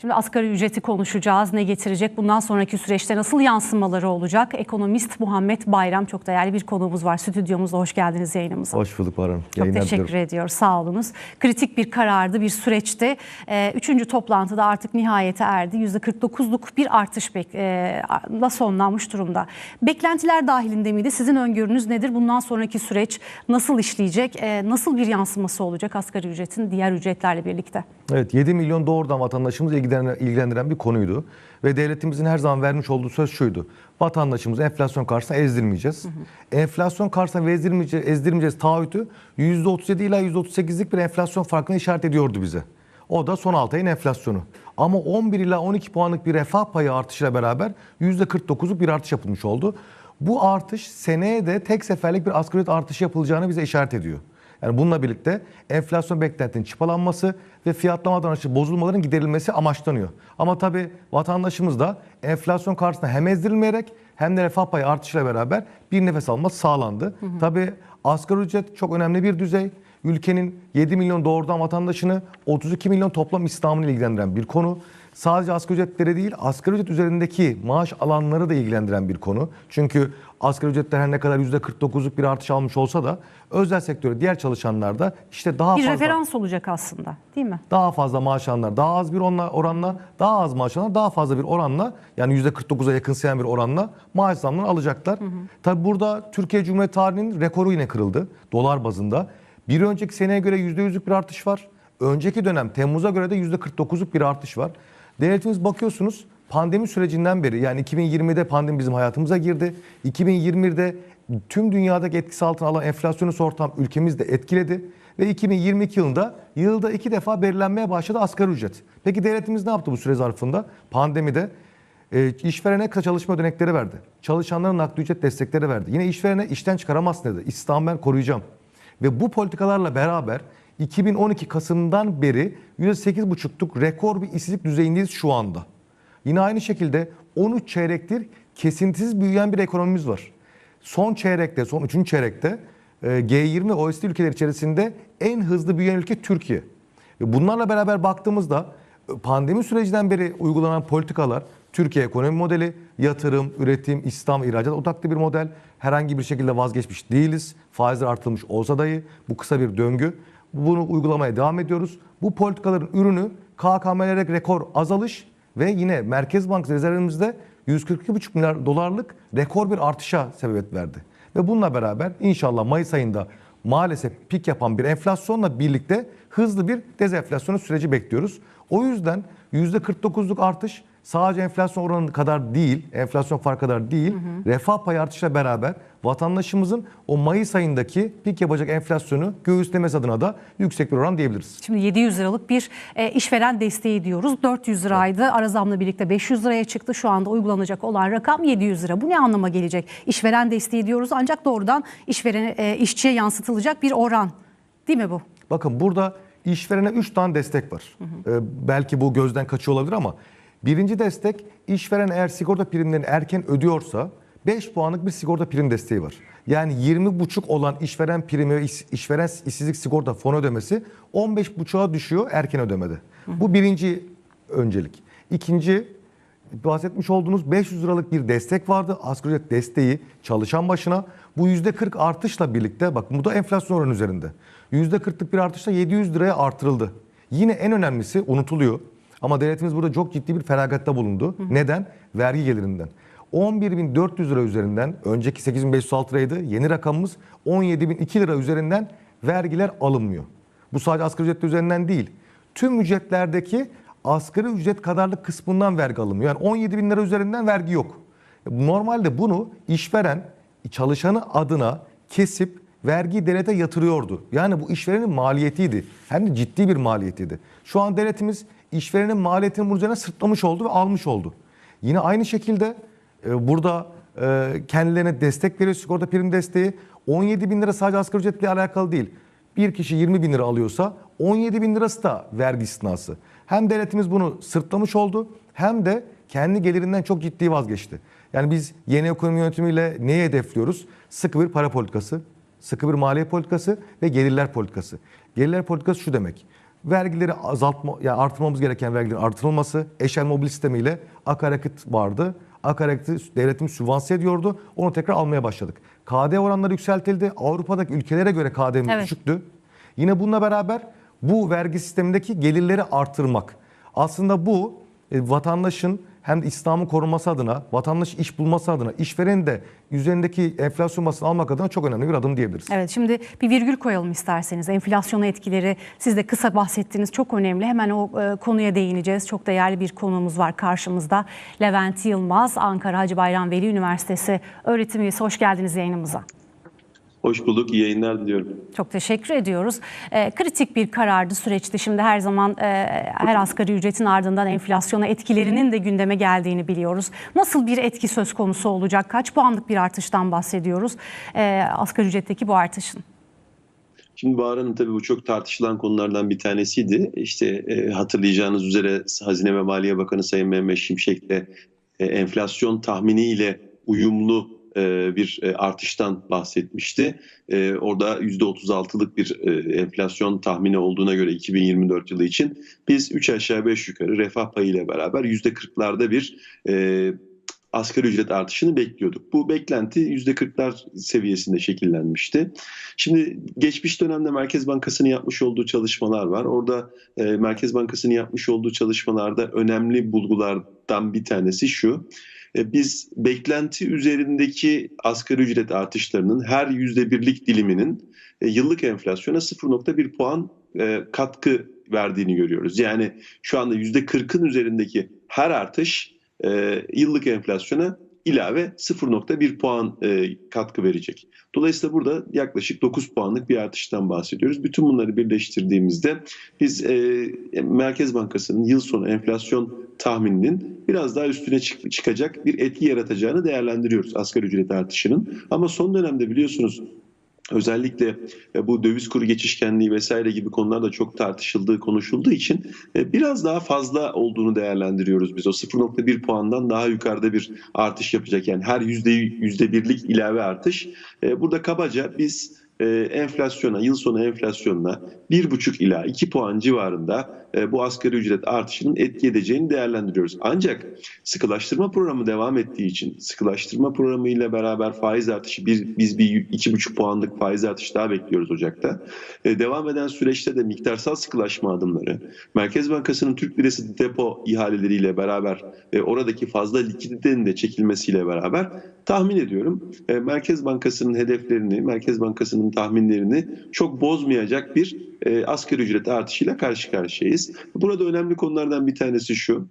Şimdi asgari ücreti konuşacağız. Ne getirecek? Bundan sonraki süreçte nasıl yansımaları olacak? Ekonomist Muhammed Bayram çok değerli bir konuğumuz var. Stüdyomuzda hoş geldiniz yayınımıza. Hoş bulduk Baran. Çok Yayınlar teşekkür diliyorum. ediyoruz. Sağ olunuz. Kritik bir karardı, bir süreçti. Ee, üçüncü toplantıda artık nihayete erdi. %49'luk bir artış bek- e, la sonlanmış durumda. Beklentiler dahilinde miydi? Sizin öngörünüz nedir? Bundan sonraki süreç nasıl işleyecek? Ee, nasıl bir yansıması olacak asgari ücretin diğer ücretlerle birlikte? Evet 7 milyon doğrudan vatandaşımızı ilgilendiren, ilgilendiren bir konuydu. Ve devletimizin her zaman vermiş olduğu söz şuydu. Vatandaşımızı enflasyon karşısında ezdirmeyeceğiz. Enflasyon karşısında ezdirmeyeceğiz, ezdirmeyeceğiz taahhütü %37 ila %38'lik bir enflasyon farkını işaret ediyordu bize. O da son 6 ayın enflasyonu. Ama 11 ila 12 puanlık bir refah payı artışıyla beraber %49'luk bir artış yapılmış oldu. Bu artış seneye de tek seferlik bir asgari ücret artışı yapılacağını bize işaret ediyor. Yani bununla birlikte enflasyon beklentinin çıpalanması ve fiyatlama davranışı bozulmaların giderilmesi amaçlanıyor. Ama tabii vatandaşımız da enflasyon karşısında hem ezdirilmeyerek hem de refah payı artışıyla beraber bir nefes alması sağlandı. Tabii asgari ücret çok önemli bir düzey. Ülkenin 7 milyon doğrudan vatandaşını 32 milyon toplam İslam'ını ilgilendiren bir konu. Sadece asgari ücretleri değil, asgari ücret üzerindeki maaş alanları da ilgilendiren bir konu. Çünkü asgari ücretler her ne kadar %49'luk bir artış almış olsa da özel sektörde diğer çalışanlar da işte daha Bir fazla referans olacak aslında değil mi? daha fazla maaş alanlar daha az bir oranla, daha az maaş alanlar daha fazla bir oranla yani %49'a yakınsayan bir oranla maaş zamlarını alacaklar. Tabi burada Türkiye Cumhuriyeti tarihinin rekoru yine kırıldı dolar bazında. Bir önceki seneye göre %100'lük bir artış var. Önceki dönem Temmuz'a göre de %49'luk bir artış var. Devletimiz bakıyorsunuz pandemi sürecinden beri yani 2020'de pandemi bizim hayatımıza girdi. 2021'de tüm dünyadaki etkisi altına alan enflasyonist ortam ülkemizde etkiledi. Ve 2022 yılında yılda iki defa belirlenmeye başladı asgari ücret. Peki devletimiz ne yaptı bu süre zarfında? Pandemide e, işverene çalışma ödenekleri verdi. Çalışanlara nakdi ücret destekleri verdi. Yine işverene işten çıkaramazsın dedi. İstihdamı ben koruyacağım. Ve bu politikalarla beraber 2012 Kasım'dan beri %8,5'luk rekor bir işsizlik düzeyindeyiz şu anda. Yine aynı şekilde 13 çeyrektir kesintisiz büyüyen bir ekonomimiz var. Son çeyrekte, son 3. çeyrekte e, G20 OECD ülkeleri içerisinde en hızlı büyüyen ülke Türkiye. Ve bunlarla beraber baktığımızda e, pandemi sürecinden beri uygulanan politikalar Türkiye ekonomi modeli, yatırım, üretim, İslam, ihracat odaklı bir model. Herhangi bir şekilde vazgeçmiş değiliz. Faizler artılmış olsa dahi bu kısa bir döngü. Bunu uygulamaya devam ediyoruz. Bu politikaların ürünü KKM'lere rekor azalış ve yine Merkez Bankası rezervimizde 142,5 milyar dolarlık rekor bir artışa sebebiyet verdi. Ve bununla beraber inşallah Mayıs ayında maalesef pik yapan bir enflasyonla birlikte hızlı bir dezenflasyon süreci bekliyoruz. O yüzden %49'luk artış sadece enflasyon oranı kadar değil, enflasyon farkı kadar değil, refah payı artışla beraber vatandaşımızın o Mayıs ayındaki pik yapacak enflasyonu göğüslemesi adına da yüksek bir oran diyebiliriz. Şimdi 700 liralık bir e, işveren desteği diyoruz. 400 liraydı. Ara zamla birlikte 500 liraya çıktı. Şu anda uygulanacak olan rakam 700 lira. Bu ne anlama gelecek? İşveren desteği diyoruz ancak doğrudan işverene, e, işçiye yansıtılacak bir oran. Değil mi bu? Bakın burada işverene 3 tane destek var. Ee, belki bu gözden kaçıyor olabilir ama birinci destek işveren eğer sigorta primlerini erken ödüyorsa 5 puanlık bir sigorta prim desteği var. Yani 20,5 olan işveren primi ve iş- işveren işsizlik sigorta fonu ödemesi 15,5'a düşüyor erken ödemede. Bu birinci öncelik. İkinci bahsetmiş olduğunuz 500 liralık bir destek vardı. Asgari ücret desteği çalışan başına. Bu %40 artışla birlikte bak bu da enflasyon oranı üzerinde. %40'lık bir artışla 700 liraya artırıldı. Yine en önemlisi unutuluyor. Ama devletimiz burada çok ciddi bir feragatta bulundu. Neden? Vergi gelirinden. 11.400 lira üzerinden, önceki 8.506 liraydı. Yeni rakamımız 17.002 lira üzerinden vergiler alınmıyor. Bu sadece asgari ücret üzerinden değil. Tüm ücretlerdeki asgari ücret kadarlık kısmından vergi alınmıyor. Yani 17 bin lira üzerinden vergi yok. Normalde bunu işveren çalışanı adına kesip vergiyi devlete yatırıyordu. Yani bu işverenin maliyetiydi. Hem de ciddi bir maliyetiydi. Şu an devletimiz işverenin maliyetini bunun üzerine sırtlamış oldu ve almış oldu. Yine aynı şekilde e, burada e, kendilerine destek veriyor sigorta prim desteği. 17 bin lira sadece asgari ücretle alakalı değil. Bir kişi 20 bin lira alıyorsa 17 bin lirası da vergi istinası. Hem devletimiz bunu sırtlamış oldu hem de kendi gelirinden çok ciddi vazgeçti. Yani biz yeni ekonomi yönetimiyle neyi hedefliyoruz? Sıkı bir para politikası, sıkı bir maliye politikası ve gelirler politikası. Gelirler politikası şu demek. Vergileri azaltma yani artırmamız gereken vergilerin artırılması, eşel mobil sistemiyle akaryakıt vardı. Akaryakıtı devletimiz sübvanse ediyordu. Onu tekrar almaya başladık. KDV oranları yükseltildi. Avrupa'daki ülkelere göre KDV Evet. düşüktü. Yine bununla beraber bu vergi sistemindeki gelirleri artırmak. Aslında bu e, vatandaşın hem de İslam'ın korunması adına, vatandaş iş bulması adına, işverenin de üzerindeki enflasyon basını almak adına çok önemli bir adım diyebiliriz. Evet şimdi bir virgül koyalım isterseniz. Enflasyona etkileri siz de kısa bahsettiğiniz çok önemli. Hemen o e, konuya değineceğiz. Çok değerli bir konuğumuz var karşımızda. Levent Yılmaz, Ankara Hacı Bayram Veli Üniversitesi öğretim üyesi. Hoş geldiniz yayınımıza. Hoş bulduk, iyi yayınlar diliyorum. Çok teşekkür ediyoruz. E, kritik bir karardı süreçte. Şimdi her zaman e, her asgari ücretin ardından enflasyona etkilerinin de gündeme geldiğini biliyoruz. Nasıl bir etki söz konusu olacak? Kaç puanlık bir artıştan bahsediyoruz? E, asgari ücretteki bu artışın. Şimdi Bahar Hanım tabii bu çok tartışılan konulardan bir tanesiydi. İşte e, hatırlayacağınız üzere Hazine ve Maliye Bakanı Sayın Mehmet Şimşek de e, enflasyon tahminiyle uyumlu bir e, artıştan bahsetmişti. E, orada %36'lık bir e, enflasyon tahmini olduğuna göre 2024 yılı için biz 3 aşağı 5 yukarı refah payı ile beraber %40'larda bir e, asgari ücret artışını bekliyorduk. Bu beklenti %40'lar seviyesinde şekillenmişti. Şimdi geçmiş dönemde Merkez Bankası'nın yapmış olduğu çalışmalar var. Orada e, Merkez Bankası'nın yapmış olduğu çalışmalarda önemli bulgulardan bir tanesi şu. E, biz beklenti üzerindeki asgari ücret artışlarının her yüzde birlik diliminin e, yıllık enflasyona 0.1 puan e, katkı verdiğini görüyoruz. Yani şu anda yüzde 40'ın üzerindeki her artış yıllık enflasyona ilave 0.1 puan e, katkı verecek. Dolayısıyla burada yaklaşık 9 puanlık bir artıştan bahsediyoruz. Bütün bunları birleştirdiğimizde biz e, Merkez Bankası'nın yıl sonu enflasyon tahmininin biraz daha üstüne çık- çıkacak bir etki yaratacağını değerlendiriyoruz asgari ücret artışının. Ama son dönemde biliyorsunuz Özellikle e, bu döviz kuru geçişkenliği vesaire gibi konular da çok tartışıldığı, konuşulduğu için e, biraz daha fazla olduğunu değerlendiriyoruz biz. O 0.1 puandan daha yukarıda bir artış yapacak. Yani her yüzde yüzde birlik ilave artış. E, Burada kabaca biz e, enflasyona, yıl sonu enflasyonuna 1,5 ila 2 puan civarında e, bu asgari ücret artışının etki edeceğini değerlendiriyoruz. Ancak sıkılaştırma programı devam ettiği için sıkılaştırma programı ile beraber faiz artışı bir, biz bir 2,5 puanlık faiz artışı daha bekliyoruz Ocak'ta. E, devam eden süreçte de miktarsal sıkılaşma adımları, Merkez Bankası'nın Türk Lirası depo ihaleleriyle beraber e, oradaki fazla likiditenin de çekilmesiyle beraber tahmin ediyorum e, Merkez Bankası'nın hedeflerini, Merkez Bankası'nın tahminlerini çok bozmayacak bir e, asgari ücret artışıyla karşı karşıyayız. Burada önemli konulardan bir tanesi şu.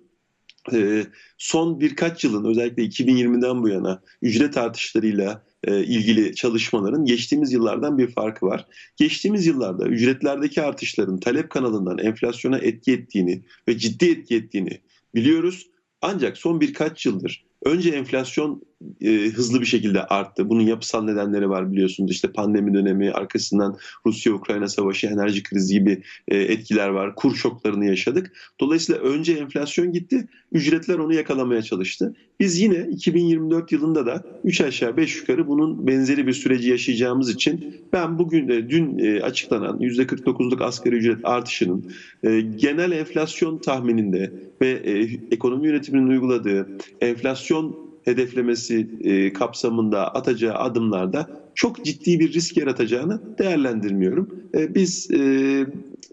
e, son birkaç yılın özellikle 2020'den bu yana ücret artışlarıyla e, ilgili çalışmaların geçtiğimiz yıllardan bir farkı var. Geçtiğimiz yıllarda ücretlerdeki artışların talep kanalından enflasyona etki ettiğini ve ciddi etki ettiğini biliyoruz. Ancak son birkaç yıldır önce enflasyon e, hızlı bir şekilde arttı. Bunun yapısal nedenleri var biliyorsunuz. İşte pandemi dönemi, arkasından Rusya-Ukrayna savaşı, enerji krizi gibi e, etkiler var. Kur şoklarını yaşadık. Dolayısıyla önce enflasyon gitti, ücretler onu yakalamaya çalıştı. Biz yine 2024 yılında da 3 aşağı 5 yukarı bunun benzeri bir süreci yaşayacağımız için ben bugün e, dün e, açıklanan %49'luk asgari ücret artışının e, genel enflasyon tahmininde ve e, ekonomi yönetiminin uyguladığı enflasyon hedeflemesi e, kapsamında atacağı adımlarda çok ciddi bir risk yaratacağını değerlendirmiyorum. E, biz e,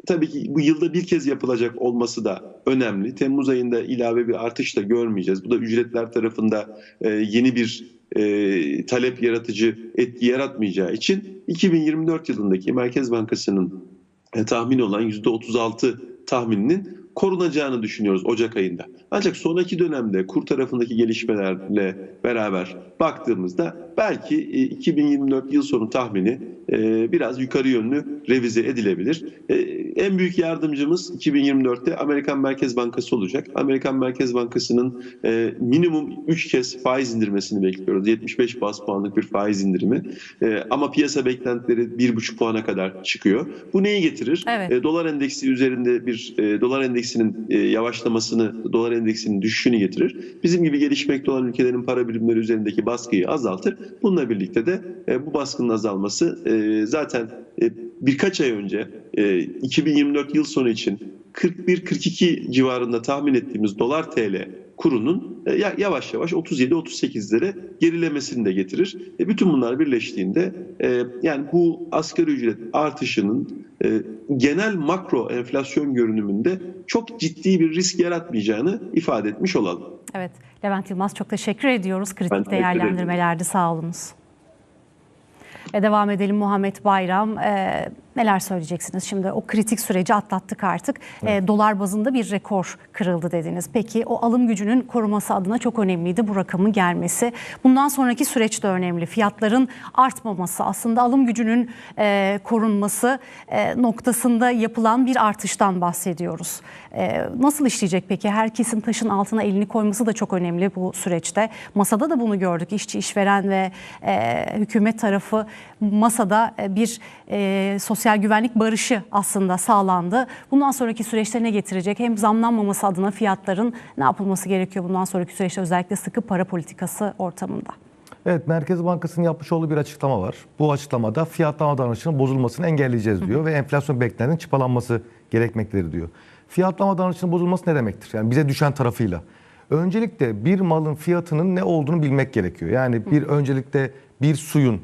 tabii ki bu yılda bir kez yapılacak olması da önemli. Temmuz ayında ilave bir artış da görmeyeceğiz. Bu da ücretler tarafında yeni bir e, talep yaratıcı etki yaratmayacağı için 2024 yılındaki Merkez Bankası'nın e, tahmini olan %36 tahmininin korunacağını düşünüyoruz Ocak ayında. Ancak sonraki dönemde kur tarafındaki gelişmelerle beraber baktığımızda belki e, 2024 yıl sonu tahmini e, biraz yukarı yönlü revize edilebilir. E, en büyük yardımcımız 2024'te Amerikan Merkez Bankası olacak. Amerikan Merkez Bankası'nın e, minimum 3 kez faiz indirmesini bekliyoruz. 75 bas puanlık bir faiz indirimi. E, ama piyasa beklentileri 1,5 puana kadar çıkıyor. Bu neyi getirir? Evet. E, dolar endeksi üzerinde bir e, dolar endeksinin e, yavaşlamasını, dolar endeksinin düşüşünü getirir. Bizim gibi gelişmekte olan ülkelerin para birimleri üzerindeki baskıyı azaltır. Bununla birlikte de e, bu baskının azalması e, zaten e, birkaç ay önce e, 2024 yıl sonu için 41-42 civarında tahmin ettiğimiz dolar TL kurunun ya- yavaş yavaş 37-38'lere gerilemesini de getirir. Bütün bunlar birleştiğinde yani bu asgari ücret artışının genel makro enflasyon görünümünde çok ciddi bir risk yaratmayacağını ifade etmiş olalım. Evet, Levent Yılmaz çok teşekkür ediyoruz. Ben Kritik teşekkür ederim. değerlendirmelerde sağ olunuz. Ve devam edelim Muhammed Bayram. Ee, neler söyleyeceksiniz? Şimdi o kritik süreci atlattık artık. Ee, dolar bazında bir rekor kırıldı dediniz. Peki o alım gücünün koruması adına çok önemliydi bu rakamın gelmesi. Bundan sonraki süreç de önemli. Fiyatların artmaması aslında alım gücünün e, korunması e, noktasında yapılan bir artıştan bahsediyoruz. E, nasıl işleyecek peki? Herkesin taşın altına elini koyması da çok önemli bu süreçte. Masada da bunu gördük. İşçi, işveren ve e, hükümet tarafı masada e, bir e, sosyal güvenlik barışı aslında sağlandı. Bundan sonraki süreçte ne getirecek? Hem zamlanmaması adına fiyatların ne yapılması gerekiyor bundan sonraki süreçte özellikle sıkı para politikası ortamında? Evet Merkez Bankası'nın yapmış olduğu bir açıklama var. Bu açıklamada fiyatlama davranışının bozulmasını engelleyeceğiz diyor ve enflasyon beklentinin çıpalanması gerekmektedir diyor. Fiyatlama davranışının bozulması ne demektir? Yani bize düşen tarafıyla. Öncelikle bir malın fiyatının ne olduğunu bilmek gerekiyor. Yani bir öncelikle bir suyun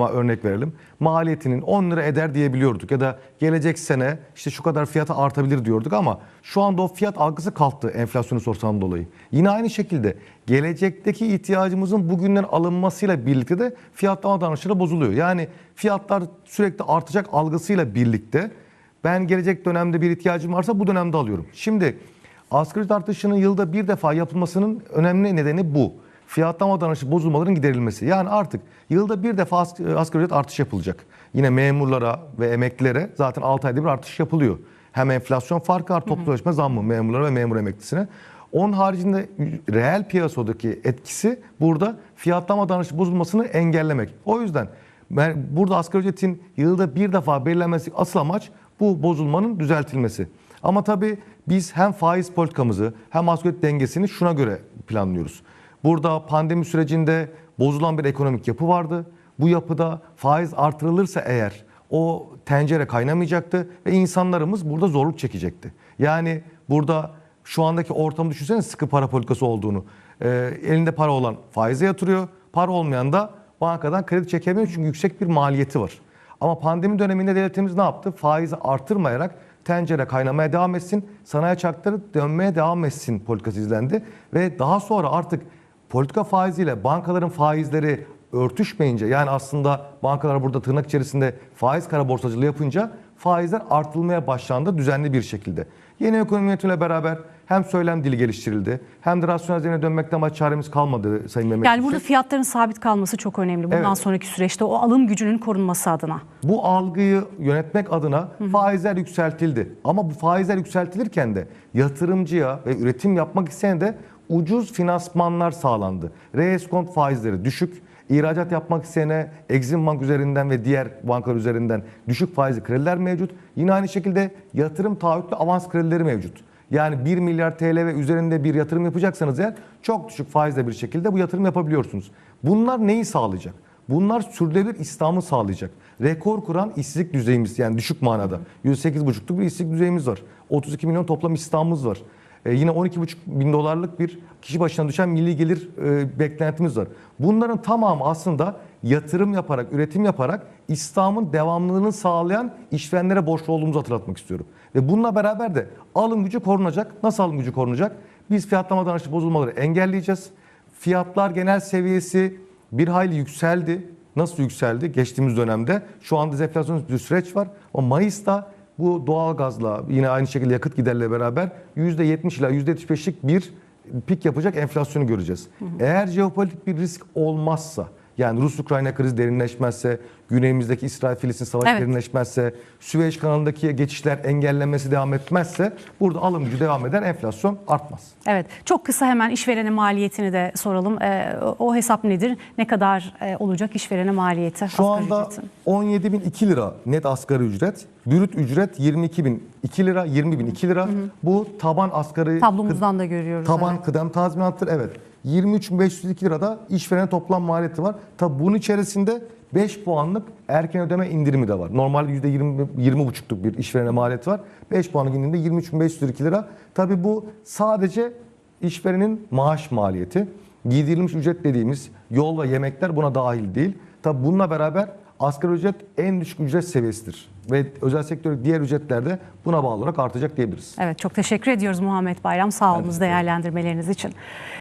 örnek verelim. Maliyetinin 10 lira eder diyebiliyorduk ya da gelecek sene işte şu kadar fiyata artabilir diyorduk ama şu anda o fiyat algısı kalktı enflasyonu sorsam dolayı. Yine aynı şekilde gelecekteki ihtiyacımızın bugünden alınmasıyla birlikte de fiyatlama davranışları bozuluyor. Yani fiyatlar sürekli artacak algısıyla birlikte ben gelecek dönemde bir ihtiyacım varsa bu dönemde alıyorum. Şimdi asgari ücret artışının yılda bir defa yapılmasının önemli nedeni bu fiyatlama davranışı bozulmaların giderilmesi. Yani artık yılda bir defa as- asgari ücret artış yapılacak. Yine memurlara ve emeklilere zaten 6 ayda bir artış yapılıyor. Hem enflasyon farkı var, toplu sözleşme zammı memurlara ve memur emeklisine. Onun haricinde reel piyasadaki etkisi burada fiyatlama davranışı bozulmasını engellemek. O yüzden burada asgari ücretin yılda bir defa belirlenmesi asıl amaç bu bozulmanın düzeltilmesi. Ama tabii biz hem faiz politikamızı hem asgari ücret dengesini şuna göre planlıyoruz. Burada pandemi sürecinde bozulan bir ekonomik yapı vardı. Bu yapıda faiz artırılırsa eğer o tencere kaynamayacaktı ve insanlarımız burada zorluk çekecekti. Yani burada şu andaki ortamı düşünsene sıkı para politikası olduğunu. Ee, elinde para olan faize yatırıyor, para olmayan da bankadan kredi çekemiyor çünkü yüksek bir maliyeti var. Ama pandemi döneminde devletimiz ne yaptı? Faizi artırmayarak tencere kaynamaya devam etsin, sanayi çarkları dönmeye devam etsin politikası izlendi. Ve daha sonra artık politika faiziyle bankaların faizleri örtüşmeyince yani aslında bankalar burada tırnak içerisinde faiz kara borsacılığı yapınca faizler artılmaya başlandı düzenli bir şekilde. Yeni ekonomi yönetimiyle beraber hem söylem dili geliştirildi hem de rasyonalizmine dönmekten başka çaremiz kalmadı Sayın Mehmet Yani burada fiyatların sabit kalması çok önemli. Bundan Evet. sonraki süreçte o alım gücünün korunması adına. Bu algıyı yönetmek adına faizler yükseltildi. Ama bu faizler yükseltilirken de yatırımcıya ve üretim yapmak isteyene de ucuz finansmanlar sağlandı. Reeskont faizleri düşük, ihracat yapmak isteyene Exim Bank üzerinden ve diğer bankalar üzerinden düşük faizli krediler mevcut. Yine aynı şekilde yatırım taahhütlü avans kredileri mevcut. Yani 1 milyar TL ve üzerinde bir yatırım yapacaksanız eğer çok düşük faizle bir şekilde bu yatırım yapabiliyorsunuz. Bunlar neyi sağlayacak? Bunlar sürdürülebilir İslam'ı sağlayacak. Rekor kuran işsizlik düzeyimiz yani düşük manada. %8,5'luk bir işsizlik düzeyimiz var. 32 milyon toplam istihdamımız var. Ee, yine 12,5 bin dolarlık bir kişi başına düşen milli gelir e, beklentimiz var. Bunların tamamı aslında yatırım yaparak, üretim yaparak İslam'ın devamlılığını sağlayan işverenlere borçlu olduğumuzu hatırlatmak istiyorum. Ve bununla beraber de alım gücü korunacak. Nasıl alım gücü korunacak? Biz fiyatlama davranışı bozulmaları engelleyeceğiz. Fiyatlar genel seviyesi bir hayli yükseldi. Nasıl yükseldi? Geçtiğimiz dönemde şu anda dezenflasyon bir süreç var. Ama Mayıs'ta bu doğalgazla yine aynı şekilde yakıt giderle beraber %70 ila %75'lik bir pik yapacak enflasyonu göreceğiz. Eğer jeopolitik bir risk olmazsa yani Rus-Ukrayna krizi derinleşmezse, güneyimizdeki İsrail-Filistin savaşı Evet. derinleşmezse, Süveyş kanalındaki geçişler engellenmesi devam etmezse burada alım gücü devam eder, enflasyon artmaz. Evet, çok kısa hemen işverene maliyetini de soralım. Ee, o- hesap nedir? Ne kadar e, olacak işverene maliyeti? Şu anda ücretin? 17.002 lira net asgari ücret. Brüt ücret 22.002 lira, 20.002 lira. Bu taban asgari Tablomuzdan da görüyoruz. taban evet. kıdem tazminattır. Evet. 23.502 lirada işverene toplam maliyeti var. Tabi bunun içerisinde 5 puanlık erken ödeme indirimi de var. Normalde %20 20,5'luk bir işverene maliyeti var. 5 puanlık indirimde 23.502 lira. Tabi bu sadece işverenin maaş maliyeti. Giydirilmiş ücret dediğimiz yol ve yemekler buna dahil değil. Tabi bununla beraber asgari ücret en düşük ücret seviyesidir. Ve özel sektör diğer ücretler de buna bağlı olarak artacak diyebiliriz. Evet çok teşekkür ediyoruz Muhammed Bayram. Sağ olunuz değerlendirmeleriniz için.